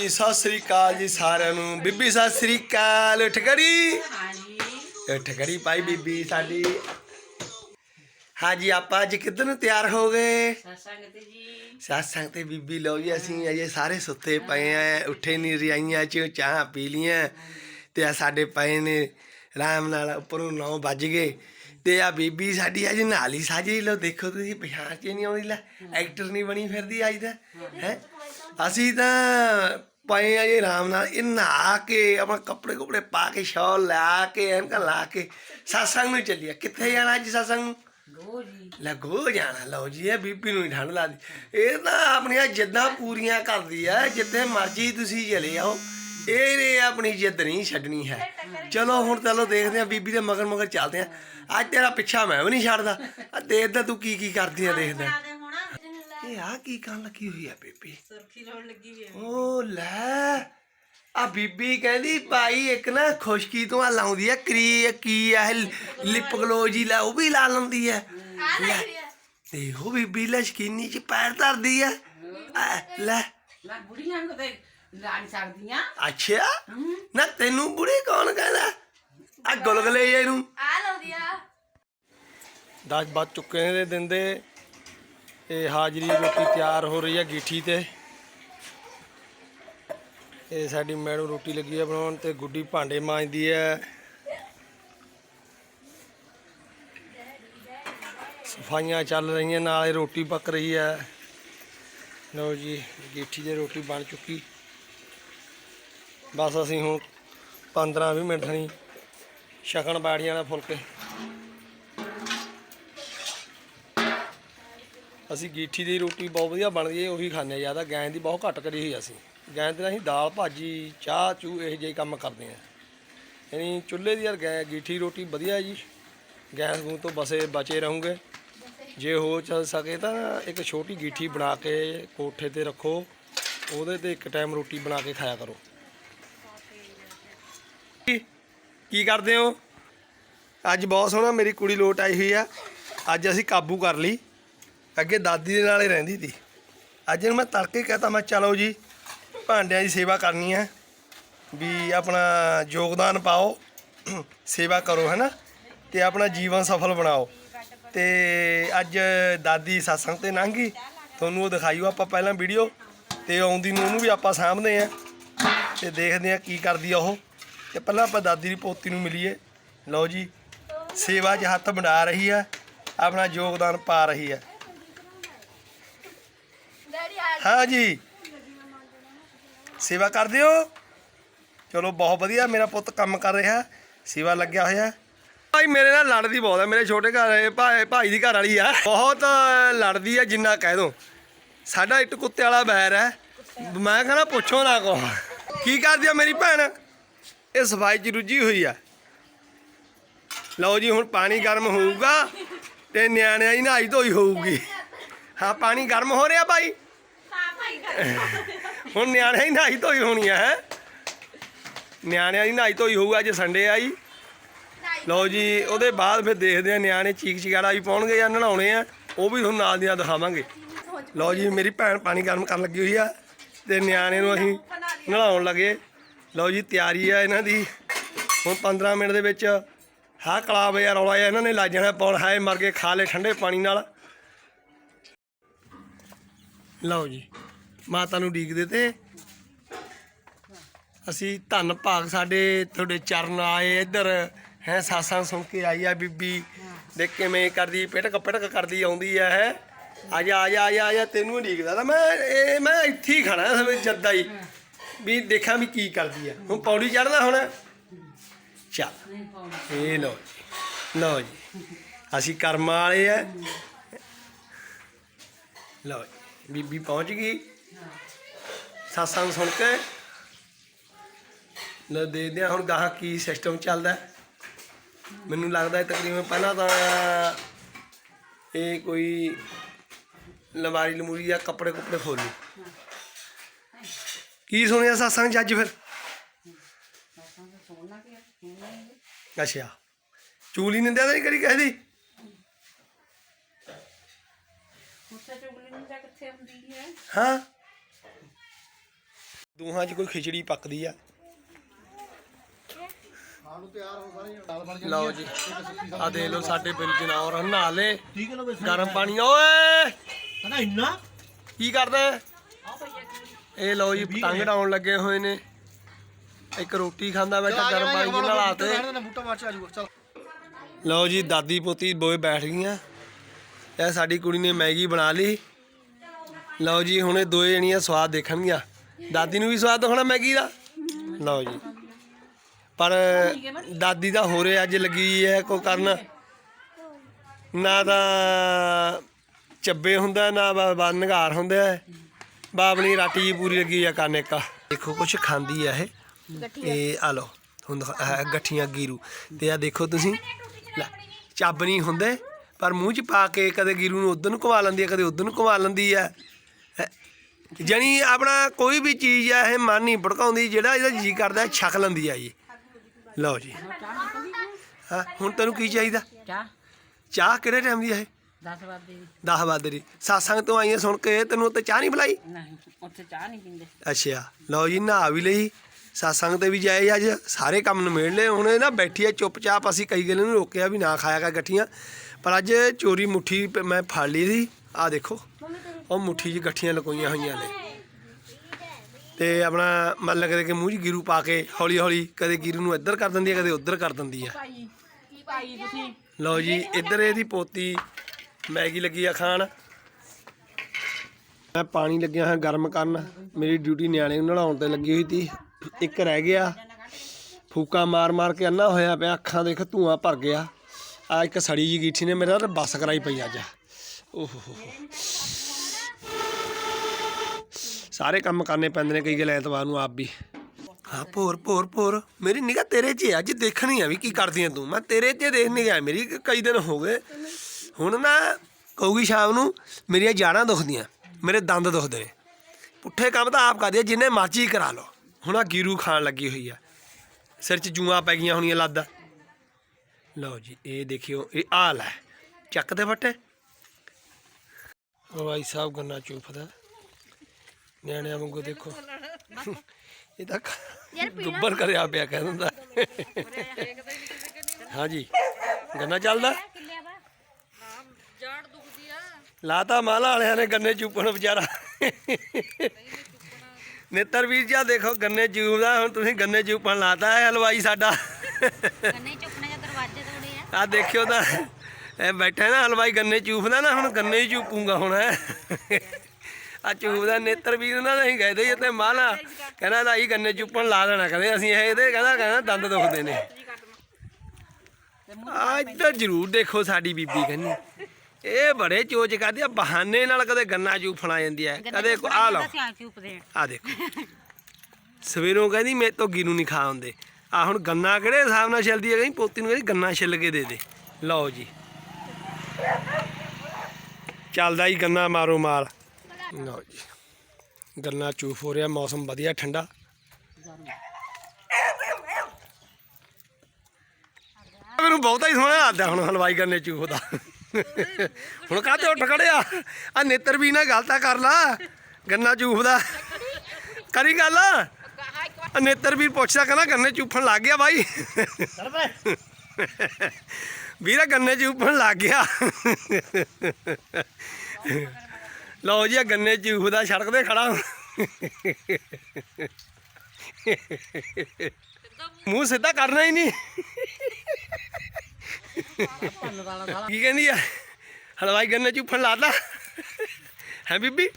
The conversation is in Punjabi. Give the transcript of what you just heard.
ਜੀ ਸਤਿ ਸ੍ਰੀ ਅਕਾਲ ਜੀ ਸਾਰਿਆਂ ਨੂੰ। ਬੀਬੀ ਸਤਿ ਸ੍ਰੀ ਅਕਾਲ। ਉੱਠ ਖੜੀ। ਹਾਂਜੀ। ਉੱਠ ਖੜੀ ਭਾਈ ਬੀਬੀ ਸਾਡੀ। ਹਾਂਜੀ ਆਪਾਂ ਅੱਜ ਕਿੱਧਰ ਨੂੰ ਤਿਆਰ ਹੋ ਗਏ? ਸਤਸੰਗ ਤੇ ਜੀ। ਤੇ ਬੀਬੀ ਲਓ ਜੀ ਅਸੀਂ ਅਜੇ ਸਾਰੇ ਸੁੱਤੇ ਪਏ ਆ। ਉੱਠੇ ਨਹੀਂ ਰਿਆਈਆਂ ਚ ਚਾਹ ਪੀ ਲੀਆਂ ਤੇ ਆ ਸਾਡੇ ਪਏ ਨੇ ਆਰਾਮ ਨਾਲ ਉੱਪਰੋਂ 9 ਵੱਜ ਗਏ। ਤੇ ਆ ਬੀਬੀ ਸਾਡੀ ਅੱਜ ਨਾਲੀ ਸਾਜੀ ਲਓ ਦੇਖੋ ਤੁਸੀਂ ਪਛਾਣ ਚ ਨਹੀਂ ਆਉਂਦੀ ਲੈ। ਐਕਟਰ ਨਹੀਂ ਬਣੀ ਫਿਰਦੀ ਅੱਜ ਦਾ ਹੈ? ਅਸੀਂ ਤਾਂ ਪਏ ਆ ਜੀ ਆਰਾਮ ਨਾਲ। ਇਹ ਨਹਾ ਕੇ ਆਪਣਾ ਕੱਪੜੇ ਕੁਪੜੇ ਪਾ ਕੇ ਸ਼ਾਲ ਲਾ ਕੇ ਐਨਕਾਂ ਲਾ ਕੇ ਸਾਸੰਗ ਨੂੰ ਚੱਲੀਏ। ਕਿੱਥੇ ਜਾਣਾ ਅੱਜ ਸਾਸੰਗ ਨੂੰ? ਗੋ ਜੀ। ਲੱਗੋ ਜਾਣਾ ਲਓ ਜੀ ਇਹ ਬੀਬੀ ਨੂੰ ਹੀ ਠੰਡ ਲੱਗਦੀ ਇਹ ਤਾਂ ਆਪਣੀਆਂ ਜਿੱਦਾਂ ਪੂਰੀਆਂ ਕਰਦੀ ਆ ਜਿੱਥੇ ਮਰਜ਼ੀ ਤੁਸੀਂ ਚਲੇ ਜਾਓ ਇਹ ਨੇ ਆਪਣੀ ਜਿੱਦ ਨਹੀਂ ਛੱਡਣੀ ਹੈ। ਚਲੋ ਹੁਣ ਚਲੋ ਦੇਖਦੇ ਆ ਬੀਬੀ ਦੇ ਮਗਰ ਮਗਰ ਚੱਲਦੇ ਆ ਅੱਜ ਤੇਰਾ ਪਿੱਛਾ ਮੈਂ ਵੀ ਨਹੀਂ ਛੱਡਦਾ। ਆ ਦੇਖਦਾ ਤੂੰ ਕੀ ਕੀ ਕਰਦੀ ਆ ਦੇਖਦਾ। ਇਹ ਆ ਕੀ ਕਰਨ ਲੱਗੀ ਹੋਈ ਆ ਬੀਬੀ? ਸੁਰਖੀ ਲਾਉਣ ਲੱਗੀ ਵੀ ਓ ਲੈ ਆ ਬੀਬੀ ਕਹਿੰਦੀ ਭਾਈ ਇੱਕ ਨਾ ਖੁਸ਼ਕੀ ਤੋਂ ਆ ਲਾਉਂਦੀ ਆ ਕਰੀ ਕੀ ਆ ਲਿਪ ਗਲੋਜੀ ਲਾ ਉਹ ਵੀ ਲਾ ਲੈਂਦੀ ਆ। ਲੈ ਦੇਖੋ ਬੀਬੀ ਲੈ ਸ਼ਕੀਨੀ ਚ ਪੈਰ ਧਰਦੀ ਆ। ਆ, ਲੈ। ਮੈਂ ਬੁੜੀਆਂ ਨੂੰ ਤੇ ਲਾ ਨਹੀਂ ਸਕਦੀਆਂ ਅੱਛਾ ਨਾ ਤੈਨੂੰ ਬੁੜੀ ਕੌਣ ਕਹਿੰਦਾ? ਆ ਗੁਲਗਲੇ ਜੇ ਨੂੰ। ਆ ਲਓ ਦਿਆ 10 ਵੱਜ ਚੁੱਕੇ ਨੇ ਦਿਨ ਦੇ ਇਹ ਹਾਜ਼ਰੀ ਰੋਟੀ ਤਿਆਰ ਹੋ ਰਹੀ ਹੈ ਗੀਠੀ ਤੇ। ਇਹ ਸਾਡੀ ਮੈਡਮ ਰੋਟੀ ਲੱਗੀ ਹੈ ਬਣਾਉਣ ਤੇ ਗੁੱਡੀ ਭਾਂਡੇ ਮਾਂਜਦੀ ਹੈ। ਸਫਾਈਆਂ ਚੱਲ ਰਹੀਆਂ, ਨਾਲ ਰੋਟੀ ਪੱਕ ਰਹੀ ਹੈ। ਲਓ ਜੀ, ਗੀਠੀ ਦੀ ਰੋਟੀ ਬਣ ਚੁੱਕੀ। ਬਸ ਅਸੀਂ ਹੁਣ 15-20 ਮਿੰਟ ਨਹੀਂ ਸ਼ਕਣ ਬੈਠ ਜਾਣਾ ਫੁਲਕੇ ਅਸੀਂ ਗੀਠੀ ਦੀ ਰੋਟੀ ਬਹੁਤ ਵਧੀਆ ਬਣਦੀ ਹੈ ਉਹੀ ਖਾਂਦੇ ਹਾਂ। ਜ਼ਿਆਦਾ ਗੈਂ ਦੀ ਬਹੁਤ ਘੱਟ ਕਰੀ ਹੋਈ ਅਸੀਂ। ਗੈਂਸ ਦੇ ਨਾਲ ਅਸੀਂ ਦਾਲ, ਭਾਜੀ, ਚਾਹ, ਚੂ ਇਹ ਜਿਹੇ ਕੰਮ ਕਰਦੇ ਹਾਂ। ਯਾਨੀ ਚੁੱਲ੍ਹੇ ਦੀ ਯਾਰ ਗੈਂ, ਗੀਠੀ ਰੋਟੀ ਵਧੀਆ ਜੀ। ਗੈਸ ਗੂੰ ਤੋਂ ਬਸੇ ਬਚੇ ਰਹੋਗੇ। ਜੇ ਹੋ ਚੱਲ ਸਕੇ ਤਾਂ ਇੱਕ ਛੋਟੀ ਗੀਠੀ ਬਣਾ ਕੇ ਕੋਠੇ ਤੇ ਰੱਖੋ। ਉਹਦੇ ਤੇ ਇੱਕ ਟਾਈਮ ਰੋਟੀ ਬਣਾ ਕੇ ਖਾਇਆ ਕਰੋ। ਕੀ- ਕੀ ਕਰਦੇ ਹੋ? ਅੱਜ ਬਹੁਤ ਸੋਹਣਾ ਮੇਰੀ ਕੁੜੀ ਲੋਟ ਆਈ ਹੋਈ ਆ। ਅੱਜ ਅਸੀਂ ਕਾਬੂ ਕਰ ਲਈ। ਅੱਗੇ ਦਾਦੀ ਦੇ ਨਾਲ ਹੀ ਰਹਿੰਦੀ ਸੀ। ਅੱਜ ਨੂੰ ਮੈਂ ਤੜਕੇ ਕਹਤਾ, ਮੈਂ ਚਲੋ ਜੀ, ਭਾਂਡਿਆਂ ਦੀ ਸੇਵਾ ਕਰਨੀ ਹੈ। ਵੀ ਆਪਣਾ ਯੋਗਦਾਨ ਪਾਓ, ਸੇਵਾ ਕਰੋ ਹੈਨਾ ਤੇ ਆਪਣਾ ਜੀਵਨ ਸਫਲ ਬਣਾਓ। ਤੇ ਅੱਜ ਦਾਦੀ satsang ਤੇ ਲੰਘੀ ਤੁਹਾਨੂੰ ਉਹ ਦਿਖਾਈਓ, ਆਪਾਂ ਪਹਿਲਾਂ ਵੀਡੀਓ ਤੇ ਆਉਂਦੀ ਨੂੰ ਉਹਨੂੰ ਵੀ ਆਪਾਂ ਸਾਂਭਦੇ ਆ ਤੇ ਦੇਖਦੇ ਆ ਕੀ ਕਰਦੀ ਆ ਉਹ। ਤੇ ਪਹਿਲਾਂ ਆਪਾਂ ਦਾਦੀ ਦੀ ਪੋਤੀ ਨੂੰ ਮਿਲੀਏ। ਲਓ ਜੀ, ਸੇਵਾ 'ਚ ਹੱਥ ਵੰਡਾ ਰਹੀ ਆ ਆਪਣਾ ਯੋਗਦਾਨ ਪਾ ਰਹੀ ਹੈ। ਆ ਹਾਂ ਜੀ। ਸੇਵਾ ਕਰਦੇ ਹੋ? ਚਲੋ, ਬਹੁਤ ਵਧੀਆ। ਮੇਰਾ ਪੁੱਤ ਕੰਮ ਕਰ ਰਿਹਾ। ਸੇਵਾ ਲੱਗਿਆ ਹੋਇਆ। ਭਾਈ, ਮੇਰੇ ਨਾਲ ਲੜਦੀ ਬਹੁਤ ਹੈ ਮੇਰੇ ਛੋਟੇ ਘਰ ਇਹ ਭਾਈ ਭਾਈ ਦੀ ਘਰ ਵਾਲੀ ਆ। ਬਹੁਤ ਲੜਦੀ ਆ ਜਿੰਨਾ ਕਹਿ ਦੋ। ਸਾਡਾ ਇੱਟ ਕੁੱਤੇ ਵਾਲਾ ਬੈਰ ਹੈ ਮੈਂ ਕਹਿੰਦਾ, ਪੁੱਛੋ ਨਾ ਕੋ ਕੀ ਕਰਦੀ ਆ ਮੇਰੀ ਭੈਣ? ਇਹ ਸਫ਼ਾਈ ਚ ਰੁੱਝੀ ਹੋਈ ਆ। ਲਓ ਜੀ, ਹੁਣ ਪਾਣੀ ਗਰਮ ਹੋਊਗਾ ਤੇ ਨਿਆਣਿਆਂ ਦੀ ਨਹਾਈ ਧੋਈ ਹੋਊਗੀ। ਹਾਂ, ਪਾਣੀ ਗਰਮ ਹੋ ਰਿਹਾ ਭਾਈ? ਹੁਣ ਨਿਆਣਿਆਂ ਦੀ ਨਹਾਈ ਧੋਈ ਹੋਣੀ ਆ, ਹੈ? ਨਿਆਣਿਆਂ ਦੀ ਨਹਾਈ ਧੋਈ ਹੋਊਗਾ ਅੱਜ ਸੰਡੇ ਆਈ ਲਓ ਜੀ, ਉਹਦੇ ਬਾਅਦ ਫਿਰ ਦੇਖਦੇ ਆ ਨਿਆਣੇ ਚੀਕ ਚਿਗਾੜਾ ਵੀ ਪਾਉਣਗੇ ਜਾਂ ਨਹਾਉਣੇ ਆ, ਉਹ ਵੀ ਤੁਹਾਨੂੰ ਨਾਲ ਦੀਆਂ ਦਿਖਾਵਾਂਗੇ। ਲਓ ਜੀ, ਮੇਰੀ ਭੈਣ ਪਾਣੀ ਗਰਮ ਕਰਨ ਲੱਗੀ ਹੋਈ ਆ, ਤੇ ਨਿਆਣੇ ਨੂੰ ਅਸੀਂ ਨਹਾਉਣ ਲੱਗੇ। ਲਓ ਜੀ, ਤਿਆਰੀ ਆ ਇਹਨਾਂ ਦੀ। ਹੁਣ 15 ਮਿੰਟ ਦੇ ਵਿੱਚ ਹਾਂ ਕਲਾਬ ਯਾਰ ਰੌਲਾ ਆ ਇਹਨਾਂ ਨੇ ਲੱਜ ਜਾਣਾ ਪਾਉਣ ਹਾਏ ਮਰ ਕੇ ਖਾ ਲੈ ਠੰਡੇ ਪਾਣੀ ਨਾਲ। ਲਓ ਜੀ। ਮਾਤਾ ਨੂੰ ਡੀਕਦੇ ਤੇ ਅਸੀਂ ਧੰਨ ਭਾਗ ਸਾਡੇ, ਤੁਹਾਡੇ ਚਰਨ ਆਏ ਇੱਧਰ। ਹੈ, ਸਾਸਾਂ ਸੁਣ ਕੇ ਆਈ ਆ ਬੀਬੀ। ਦੇ ਕਿਵੇਂ ਕਰਦੀ, ਪਿਟਕ ਪਿਟਕ ਕਰਦੀ ਆਉਂਦੀ ਆ, ਹੈ। ਆ ਜਾ ਆ ਜਾ ਆ ਜਾ ਤੈਨੂੰ ਡੀਕਦਾ ਤਾਂ ਮੈਂ, ਇਹ ਮੈਂ ਇੱਥੇ ਹੀ ਖੜਾ ਸਵੇ ਜੱਦਾ ਹੀ। ਵੀ ਦੇਖਾਂ ਵੀ ਕੀ ਕਰਦੀ ਆ। ਹੁਣ ਪੌੜੀ ਚੜਨਾ ਹੁਣ? ਚੱਲ, ਇਹ ਲਓ ਜੀ ਲਓ ਜੀ। ਅਸੀਂ ਕਰਮਾਂ ਵਾਲੇ ਆ। ਲਓ ਜੀ, ਬੀਬੀ ਪਹੁੰਚ ਗਈ। ਸਾਸਾਂ ਨੂੰ ਸੁਣ ਕੇ ਲੈ ਦੇਖਦੇ ਹਾਂ ਹੁਣ ਗਾਹਾਂ ਕੀ ਸਿਸਟਮ ਚੱਲਦਾ। ਮੈਨੂੰ ਲੱਗਦਾ ਹੈ ਤਕਰੀਬਨ ਪਹਿਲਾਂ ਤਾਂ ਇਹ ਕੋਈ ਲਮਾਰੀ ਲਮੂਰੀ ਜਾਂ ਕੱਪੜੇ ਕੁੱਪੜੇ ਖੋਲੂ ਕੀ ਸੁਣਿਆ ਸਾਸਾਂ ਜੱਜ ਫਿਰ? ਅੱਛਾ। ਚੂਲੀ ਨਿੰਦਿਆ ਤਾਂ ਨਹੀਂ ਕਰੀ ਕਿਸੇ ਦੀ? ਨੂੰ ਹਾਂ। ਦੋਹਾਂ 'ਚ ਕੋਈ ਖਿਚੜੀ ਪੱਕਦੀ ਆ। ਲਓ ਜੀ ਆ ਦੇਖ ਲਓ ਸਾਡੇ ਬਿਲ ਜਨਾਵਰ ਨਹਾ ਲੇ ਠੀਕ ਹੈ ਨਾ ਬਸ ਗਰਮ ਪਾਣੀ ਓਏ! ਕਹਿੰਦਾ ਇੰਨਾ? ਕੀ ਕਰਦਾ? ਇਹ ਲਓ ਜੀ ਪਤੰਗ ਡਾਉਣ ਲੱਗੇ ਹੋਏ ਨੇ। ਇੱਕ ਰੋਟੀ ਖਾਂਦਾ ਕਿਹਾ ਗਰਮ ਪਾਣੀ ਨਲਾ ਤੇ ਨਾ ਬੂਟਾ ਮਾਰ ਚ ਆ ਜਾਊਗਾ ਚਲ। ਲਓ ਜੀ ਦਾਦੀ ਪੋਤੀ ਦੋਏ ਬੈਠ ਗਈਆਂ। ਇਹ ਸਾਡੀ ਕੁੜੀ ਨੇ ਮੈਗੀ ਬਣਾ ਲਈ। ਲਓ ਜੀ ਹੁਣ ਇਹ ਦੋਏ ਜਣੀਆਂ ਸਵਾਦ ਦੇਖਣਗੀਆਂ। ਦਾਦੀ ਨੂੰ ਵੀ ਸਵਾਦ ਦਿਖਾਉਣਾ ਮੈਗੀ ਦਾ? ਲਓ ਜੀ। ਪਰ ਦਾਦੀ ਦਾ ਹੋਰੇ ਅੱਜ ਲੱਗੀ ਹੈ ਕੋ ਕਰਨ। ਨਾ ਤਾਂ ਚੱਬੇ ਹੁੰਦਾ ਨਾ ਬਾ ਨਗਾਰ ਹੁੰਦਾ ਹੈ। ਬਾਬਣੀ ਰਾਟੀ ਜੀ ਪੂਰੀ ਲੱਗੀ ਆ ਕੰਨ ਇੱਕ। ਦੇਖੋ ਕੁਛ ਖਾਂਦੀ ਆ ਇਹ। ਇਹ ਆ ਲਓ ਹੁਣ ਗੱਠੀਆਂ ਗੀਰੂ। ਤੇ ਆ ਦੇਖੋ ਤੁਸੀਂ ਲੈ, ਚੱਬ ਨਹੀਂ ਹੁੰਦੇ ਪਰ ਮੂੰਹ 'ਚ ਪਾ ਕੇ ਕਦੇ ਗੀਰੂ ਨੂੰ ਉਧਰ ਨੂੰ ਘੁਮਾ ਲੈਂਦੀ ਆ ਕਦੇ ਉਧਰ ਨੂੰ ਘੁਮਾ ਲੈਂਦੀ ਆ। ਜਾਣੀ ਆਪਣਾ ਕੋਈ ਵੀ ਚੀਜ਼ ਆ ਇਹ ਮਨ ਨਹੀਂ ਭੜਕਾਉਂਦੀ ਜਿਹੜਾ ਇਹਦਾ ਜੀ ਕਰਦਾ ਛਕ ਲੈਂਦੀ ਆ ਜੀ। ਲਓ ਜੀ। ਹਾਂ ਹੁਣ ਤੈਨੂੰ ਕੀ ਚਾਹੀਦਾ? ਚਾਹ। ਚਾਹ ਕਿਹੜੇ ਟਾਈਮ ਦੀ ਆ ਇਹ? 10 ਵਜੇ ਦੀ 10 ਵਜੇ ਦੀ ਤੋਂ ਆਈਆਂ ਸੁਣ ਕੇ ਤੈਨੂੰ ਉੱਤੇ ਚਾਹ ਨਹੀਂ ਬੁਲਾਈ ਨਹੀਂ ਉੱਥੇ ਚਾਹ ਨਹੀਂ ਪੀਂਦੇ। ਅੱਛਾ ਲਓ ਜੀ ਨਹਾ ਵੀ ਲਈ। ਸਾਸੰਗ ਤੇ ਵੀ ਜਾਏ ਅੱਜ ਸਾਰੇ ਕੰਮ ਨਿਮੇੜ ਲਏ। ਹੁਣ ਇਹ ਨਾ ਬੈਠੀ ਆ ਚੁੱਪਚਾਪ ਅਸੀਂ ਕਈ ਗੱਲ ਨੂੰ ਰੋਕਿਆ ਵੀ ਨਾ ਖਾਇਆ ਕਰ ਗੱਠੀਆਂ ਪਰ ਅੱਜ ਚੋਰੀ ਮੁੱਠੀ ਮੈਂ ਫੜ ਲਈ ਸੀ। ਆ ਦੇਖੋ। ਉਹ ਮੁੱਠੀ 'ਚ ਗੱਠੀਆਂ ਲਕੋਈਆਂ ਹੋਈਆਂ ਨੇ। ਤੇ ਆਪਣਾ ਮਨ ਲੱਗਦਾ ਕਿ ਮੂੰਹ 'ਚ ਗਿਰੂ ਪਾ ਕੇ ਹੌਲੀ ਹੌਲੀ ਕਦੇ ਗਿਰੂ ਨੂੰ ਇੱਧਰ ਕਰ ਦਿੰਦੀ ਆ ਕਦੇ ਉੱਧਰ ਕਰ ਦਿੰਦੀ ਆ। ਲਓ ਜੀ ਇੱਧਰ ਇਹਦੀ ਪੋਤੀ ਮੈਗੀ ਲੱਗੀ ਆ ਖਾਣ। ਮੈਂ ਪਾਣੀ ਲੱਗਿਆ ਹਾਂ ਗਰਮ ਕਰਨ। ਮੇਰੀ ਡਿਊਟੀ ਨਿਆਣੇ ਨੂੰ ਨਲਾਉਣ ਤੇ ਲੱਗੀ ਹੋਈ ਸੀ। ਇੱਕ ਰਹਿ ਗਿਆ। ਫੂਕਾ ਮਾਰ ਮਾਰ ਕੇ ਅੰਨਾ ਹੋਇਆ ਪਿਆ ਅੱਖਾਂ ਦੇਖ ਧੂਆਂ ਭਰ ਗਿਆ। ਆ ਇੱਕ ਸੜੀ ਜੀ ਗੀਠੀ ਨੇ ਮੇਰਾ ਬੱਸ ਕਰਾਈ ਪਈ ਅੱਜ। ਓਹ ਹੋ ਹੋ ਹੋ। ਸਾਰੇ ਕੰਮ ਕਰਨੇ ਪੈਂਦੇ ਨੇ ਕਈ ਗੱਲ ਐਤਵਾਰ ਨੂੰ ਆਪ ਵੀ। ਹਾਂ, ਭੋਰ ਭੋਰ ਭੋਰ। ਮੇਰੀ ਨਿਗਾਹ ਤੇਰੇ 'ਚ ਅੱਜ ਦੇਖਣੀ ਆ ਵੀ ਕੀ ਕਰਦੀ ਆ ਤੂੰ। ਮੈਂ ਤੇਰੇ 'ਚ ਦੇਖਣੀ ਆ, ਮੇਰੀ ਕਈ ਦਿਨ ਹੋ ਗਏ। ਹੁਣ ਨਾ ਕਹੂਗੀ ਸ਼ਾਮ ਨੂੰ, ਮੇਰੀਆਂ ਜਾੜਾਂ ਦੁਖਦੀਆਂ, ਮੇਰੇ ਦੰਦ ਦੁਖਦੇ ਨੇ। ਪੁੱਠੇ ਕੰਮ ਤਾਂ ਆਪ ਕਰਦੀ ਆ, ਜਿੰਨੇ ਮਰਜ਼ੀ ਕਰਾ ਲਓ। ਹੁਣ ਆ ਗੀਰੂ ਖਾਣ ਲੱਗੀ ਹੋਈ ਆ। ਸਿਰ 'ਚ ਜੂਆਂ ਪੈ ਗਈਆਂ ਹੋਣੀਆਂ ਲੱਦ। ਲਓ ਜੀ, ਇਹ ਦੇਖਿਓ, ਇਹ ਆ ਲੈ, ਚੱਕ ਤੇ ਫੱਟੇ। ਉਹ ਭਾਈ ਸਾਹਿਬ, ਗੰਨਾ ਚੂਫਦਾ। ਨਿਆਣਿਆਂ ਵਾਂਗੂ ਦੇਖੋ। ਇਹ ਤਾਂ ਦੁੱਬਰ ਕਰਿਆ ਪਿਆ ਕਹਿ ਦਿੰਦਾ। ਹਾਂਜੀ ਗੰਨਾ ਚੱਲਦਾ? ਜੜ ਦੁਖਦੀ ਆ ਲਾਤਾ ਮਾਲਾ ਵਾਲਿਆਂ ਨੇ ਗੰਨੇ ਚੂਪਣ ਵਿਚਾਰਾ। ਨੇਤਰ ਵੀਰ ਜੀ ਦੇਖੋ ਗੰਨੇ ਚੂਪਦਾ ਹੁਣ ਤੁਸੀਂ ਗੰਨੇ ਚੂਪਣ ਲਾਤਾ ਹੈ ਹਲਵਾਈ ਸਾਡਾ। ਕੰਨੇ ਚੁੱਕਣੇ ਜਾਂ ਦਰਵਾਜ਼ੇ ਤੋੜੇ ਆ। ਆ ਦੇਖਿਓ ਤਾਂ ਇਹ ਬੈਠਾ ਨਾ ਹਲਵਾਈ ਗੰਨੇ ਚੂਫਦਾ ਨਾ ਹੁਣ ਗੰਨੇ ਹੀ ਚੂਪੂਗਾ ਹੁਣ ਆ ਚੂਫਦਾ ਨੇਤਰ ਵੀਰ ਨਾਲ ਅਸੀਂ ਗਏ ਤੇ ਤੇ ਮਾਲਾ। ਕਹਿੰਦਾ ਲਾਈ ਗੰਨੇ ਚੂਪਣ ਲਾ ਦੇਣਾ ਕਹਿੰਦੇ ਅਸੀਂ ਇਹ ਇਹਦੇ ਕਹਿੰਦਾ ਕਹਿੰਦਾ ਦੰਦ ਦੁਖਦੇ ਨੇ। ਆ ਇੱਧਰ ਜ਼ਰੂਰ ਦੇਖੋ ਸਾਡੀ ਬੀਬੀ ਕਹਿੰਦੀ ਇਹ ਬੜੇ ਚੋਚ ਕਰਦੀ ਆ ਬਹਾਨੇ ਨਾਲ ਕਦੇ ਗੰਨਾ ਚੂਫਣ ਆ ਜਾਂਦੀ ਆ। ਕਦੇ ਆ ਲਓ। ਆ। ਦੇਖੋ। ਸਵੇਰੋਂ ਕਹਿੰਦੀ ਮੇਰੇ ਤੋਂ ਗਿਰੂ ਨਹੀਂ ਖਾ ਹੁੰਦੇ ਆ ਹੁਣ ਗੰਨਾ ਕਿਹੜੇ ਹਿਸਾਬ ਨਾਲ ਛਿਲਦੀ ਹੈ ਕਹਿੰਦੀ ਪੋਤੀ ਨੂੰ ਕਹਿੰਦੀ ਗੰਨਾ ਛਿੱਲ ਕੇ ਦੇ ਦੇ। ਲਓ ਜੀ। ਚੱਲਦਾ ਹੀ ਗੰਨਾ ਮਾਰੋ ਮਾਰ ਲਓ ਜੀ। ਗੰਨਾ ਚੂਫ ਹੋ ਰਿਹਾ, ਮੌਸਮ ਵਧੀਆ, ਠੰਡਾ। ਮੈਨੂੰ ਬਹੁਤਾ ਹੀ ਸੋਹਣਾ ਲੱਗਦਾ ਹੁਣ ਹਲਵਾਈ ਗੰਨੇ ਚੂਫ ਦਾ। ਹੁਣ ਕਾਹਤੇ ਉੱਠ ਖੜਿਆ ਆ? ਨੇਤਰ ਵੀ ਨਾ ਗੱਲ ਕਰ ਲਾ, ਗੰਨਾ ਚੂਫ ਦਾ। ਕਰੀ ਗੱਲ? ਆ ਨੇਤਰ ਵੀਰ ਪੁੱਛਦਾ ਕਹਿੰਦਾ ਗੰਨੇ ਚੂਫਣ ਲੱਗ ਗਿਆ ਬਾਈ। ਵੀਰਾ, ਗੰਨੇ ਚੂਫਣ ਲੱਗ ਗਿਆ। ਲਓ ਜੀ ਆ ਗੰਨੇ ਚੂਫਦਾ ਸੜਕ ਤੇ ਖੜਾ ਮੂੰਹ ਸਿੱਧਾ ਕਰਨਾ ਹੀ ਨਹੀਂ। ਕੀ ਕਹਿੰਦੀ ਆ? ਹਲਵਾਈ ਗੰਨੇ ਚੂਫਣ ਲਾਦਾ ਹੈ ਬੀਬੀ?